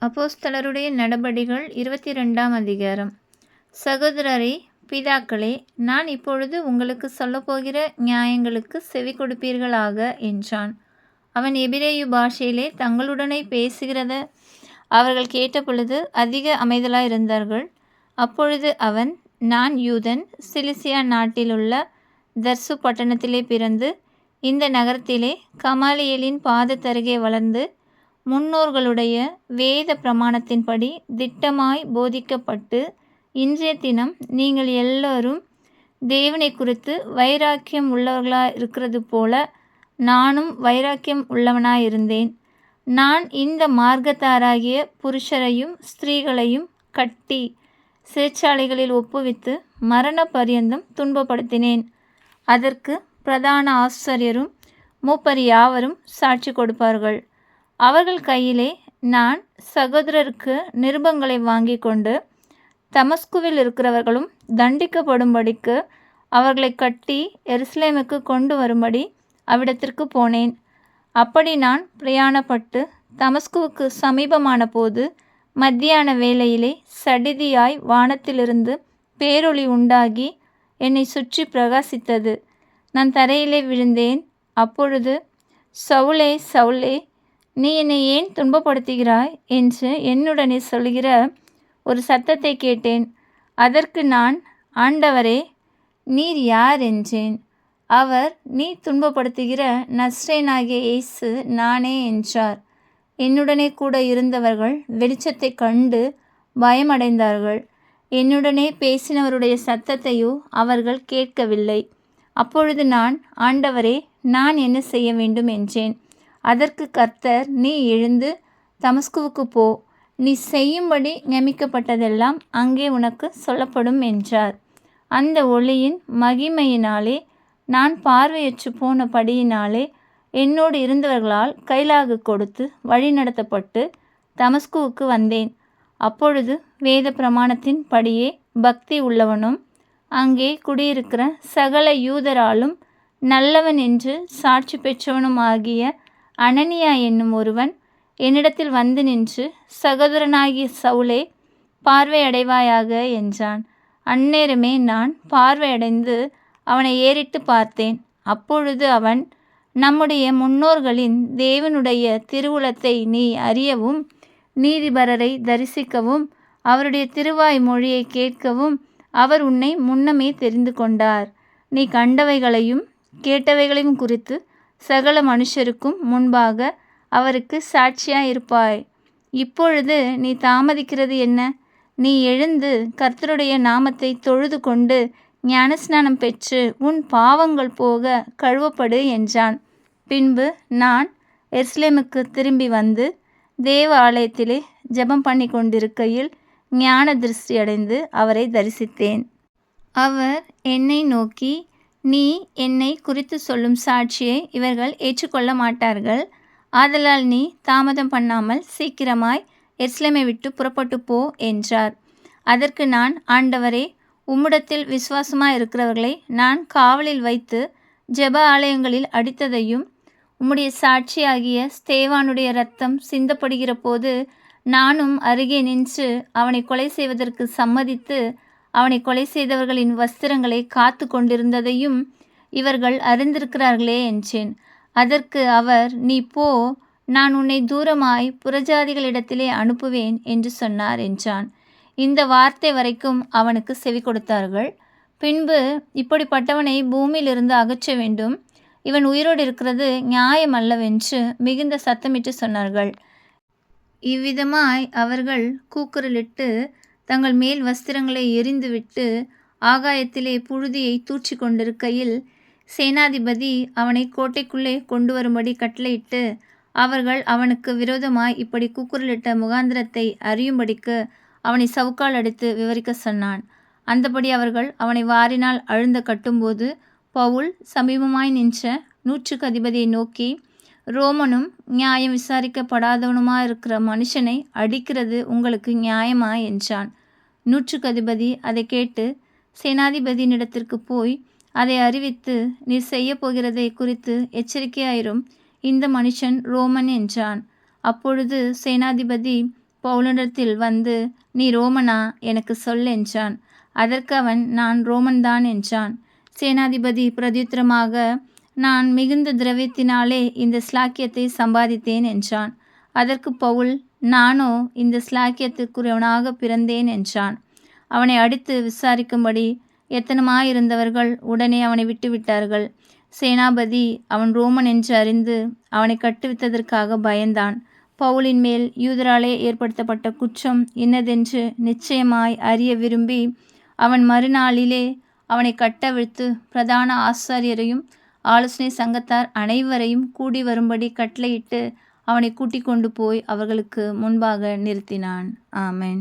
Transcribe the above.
அப்போஸ்தலருடைய நடபடிகள் இருபத்தி ரெண்டாம் அதிகாரம். சகோதரரே பிதாக்களே நான் இப்பொழுது உங்களுக்கு சொல்லப்போகிற நியாயங்களுக்கு செவி கொடுப்பீர்களாக என்றான். அவன் எபிரேயு பாஷையிலே தங்களுடனே பேசுகிறத அவர்கள் கேட்டபொழுது அதிக அமைதலாயிருந்தார்கள். அப்பொழுது அவன் நான் யூதன் சிலிசியா நாட்டிலுள்ள தர்சு பட்டணத்திலே பிறந்து இந்த நகரத்திலே கமாலியலின் பாதத்தருகே வளர்ந்து முன்னோர்களுடைய வேத பிரமாணத்தின்படி திட்டமாய் போதிக்கப்பட்டு இன்றைய தினம் நீங்கள் எல்லோரும் தேவனை குறித்து வைராக்கியம் உள்ளவர்களாக இருக்கிறது போல நானும் வைராக்கியம் உள்ளவனாயிருந்தேன் நான் இந்த மார்க்கத்தாராகிய புருஷரையும் ஸ்திரீகளையும் கட்டி சிறைச்சாலைகளில் ஒப்புவித்து மரண பரியந்தம் துன்பப்படுத்தினேன். அதற்கு பிரதான ஆசிரியரும் மூப்பர் யாவரும் சாட்சி கொடுப்பார்கள். அவர்கள் கையிலே நான் சகோதரருக்கு நிருபங்களை வாங்கி கொண்டு தமஸ்குவில் இருக்கிறவர்களும் தண்டிக்கப்படும்படிக்கு அவர்களை கட்டி எருசலேமுக்கு கொண்டு வரும்படி அவ்விடத்திற்கு போனேன். அப்படி நான் பிரயாணப்பட்டு தமஸ்குவுக்கு சமீபமான போது மத்தியான வேளையிலே சடிதியாய் வானத்திலிருந்து பேரொளி உண்டாகி என்னை சுற்றி பிரகாசித்தது. நான் தரையிலே விழுந்தேன். அப்பொழுது சவுலே சவுலே நீ என்னை ஏன் துன்பப்படுத்துகிறாய்? என்று என்னுடனே சொல்கிற ஒரு சத்தத்தை கேட்டேன். அதற்கு நான் ஆண்டவரே நீர் யார்? என்றேன். அவர் நீ துன்பப்படுத்துகிற நஸ்ரேனாகிய இயேசு நானே என்றார். என்னுடனே கூட இருந்தவர்கள் வெளிச்சத்தை கண்டு பயமடைந்தார்கள். என்னுடனே பேசினவருடைய சத்தத்தையோ அவர்கள் கேட்கவில்லை. அப்பொழுது நான் ஆண்டவரே நான் என்ன செய்ய வேண்டும்? என்றேன். அதற்கு கர்த்தர் நீ எழுந்து தமஸ்குவுக்கு போ. நீ செய்யும்படி நியமிக்கப்பட்டதெல்லாம் அங்கே உனக்கு சொல்லப்படும் என்றார். அந்த ஒளியின் மகிமையினாலே நான் பார்வையற்று போனபடியினாலே என்னோடு இருந்தவர்களால் கைலாகு கொடுத்து வழிநடத்தப்பட்டு தமஸ்குவுக்கு வந்தேன். அப்பொழுது வேத பிரமாணத்தின் படியே பக்தி உள்ளவனும் அங்கே குடியிருக்கிற சகல யூதராலும் நல்லவன் என்று சாட்சி பெற்றவனும் ஆகிய அனனியா என்னும் ஒருவன் என்னிடத்தில் வந்து நின்று சகோதரனாகிய சவுலே பார்வையடைவாயாக என்றான். அந்நேரமே நான் பார்வையடைந்து அவனை ஏறிட்டு பார்த்தேன். அப்பொழுது அவன் நம்முடைய முன்னோர்களின் தேவனுடைய திருவுளத்தை நீ அறியவும் நீதிபரரை தரிசிக்கவும் அவருடைய திருவாய் மொழியை கேட்கவும் அவர் உன்னை முன்னமே தெரிந்து கொண்டார். நீ கண்டவைகளையும் கேட்டவைகளையும் குறித்து சகல மனுஷருக்கும் முன்பாக அவருக்கு சாட்சியாய் இருப்பாய் இப்பொழுது நீ தாமதிக்கிறது என்ன? நீ எழுந்து கர்த்தருடைய நாமத்தை தொழுது கொண்டு ஞானஸ்நானம் பெற்று உன் பாவங்கள் போக கழுவப்படு என்றான். பின்பு நான் எர்ஸ்லேமுக்கு திரும்பி வந்து தேவ ஆலயத்திலே ஜெபம் பண்ணி கொண்டிருக்கையில் ஞான திருஷ்டி அடைந்து அவரை தரிசித்தேன். அவர் என்னை நோக்கி நீ என்னை குறித்து சொல்லும் சாட்சியை இவர்கள் ஏற்றுக்கொள்ள மாட்டார்கள். ஆதலால் நீ தாமதம் பண்ணாமல் சீக்கிரமாய் எஸ்லமை விட்டு புறப்பட்டு போ என்றார். அதற்கு நான் ஆண்டவரே உம்மிடத்தில் விசுவாசமாக இருக்கிறவர்களை நான் காவலில் வைத்து ஜெப ஆலயங்களில் அடித்ததையும் உம்முடைய சாட்சியாகிய ஸ்தேவானுடைய ரத்தம் சிந்தப்படுகிற போது நானும் அருகே நின்று அவனை கொலை செய்வதற்கு சம்மதித்து அவனை கொலை செய்தவர்களின் வஸ்திரங்களை காத்து கொண்டிருந்ததையும் இவர்கள் அறிந்திருக்கிறார்களே என்றேன். அதற்கு அவர் நீ போ நான் உன்னை தூரமாய் புறஜாதிகளிடத்திலே அனுப்புவேன் என்று சொன்னார் என்றான். இந்த வார்த்தை வரைக்கும் அவனுக்கு செவி கொடுத்தார்கள். பின்பு இப்படிப்பட்டவனை பூமியிலிருந்து அகற்ற வேண்டும். இவன் உயிரோடு இருக்கிறது நியாயம் அல்லவென்று மிகுந்த சத்தமிட்டு சொன்னார்கள். இவ்விதமாய் அவர்கள் கூக்குரலிட்டு தங்கள் மேல் வஸ்திரங்களை எரிந்துவிட்டு ஆகாயத்திலே புழுதியை தூற்றி கொண்டிருக்கையில் சேனாதிபதி அவனை கோட்டைக்குள்ளே கொண்டு வரும்படி கட்டளையிட்டு அவர்கள் அவனுக்கு விரோதமாய் இப்படி கூக்குரலிட்ட முகாந்திரத்தை அறியும்படிக்கு அவனை சவுக்கால் அடித்து விவரிக்க சொன்னான். அந்தபடி அவர்கள் அவனை வாரினால் அழுந்த கட்டும்போது பவுல் சமீபமாய் நின்ற நூற்றுக்கு அதிபதியை நோக்கி ரோமனும் நியாயம் விசாரிக்கப்படாதவனுமா இருக்கிற மனுஷனை அடிக்கிறது உங்களுக்கு நியாயமா என்றான். நூற்றுக்கு அதிபதி அதை கேட்டு சேனாதிபதியினிடத்திற்கு போய் அதை அறிவித்து நீர் செய்ய போகிறதை குறித்து எச்சரிக்கையாயிரும். இந்த மனுஷன் ரோமன் என்றான். அப்பொழுது சேனாதிபதி பவுலிடத்தில் வந்து நீ ரோமனா? எனக்கு சொல் என்றான். அதற்கு அவன் நான் ரோமன்தான் என்றான். சேனாதிபதி பிரதியுத்தரமாக நான் மிகுந்த திரவியத்தினாலே இந்த ஸ்லாக்கியத்தை சம்பாதித்தேன் என்றான். அதற்கு பவுல் நானோ இந்த ஸ்லாக்கியத்துக்குரியவனாக பிறந்தேன் என்றான். அவனை அடித்து விசாரிக்கும்படி எத்தனமாயிருந்தவர்கள் உடனே அவனை விட்டுவிட்டார்கள். சேனாபதி அவன் ரோமன் என்று அறிந்து அவனை கட்டுவித்ததற்காக பயந்தான். பவுலின் மேல் யூதராலே ஏற்படுத்தப்பட்ட குற்றம் இன்னதென்று நிச்சயமாய் அறிய விரும்பி அவன் மறுநாளிலே அவனை கட்டவிழ்த்து பிரதான ஆசாரியரையும் ஆலோசனை சங்கத்தார் அனைவரையும் கூடி வரும்படி கட்டளையிட்டு அவனை கூட்டிக் கொண்டு போய் அவர்களுக்கு முன்பாக நிறுத்தினான். ஆமென்.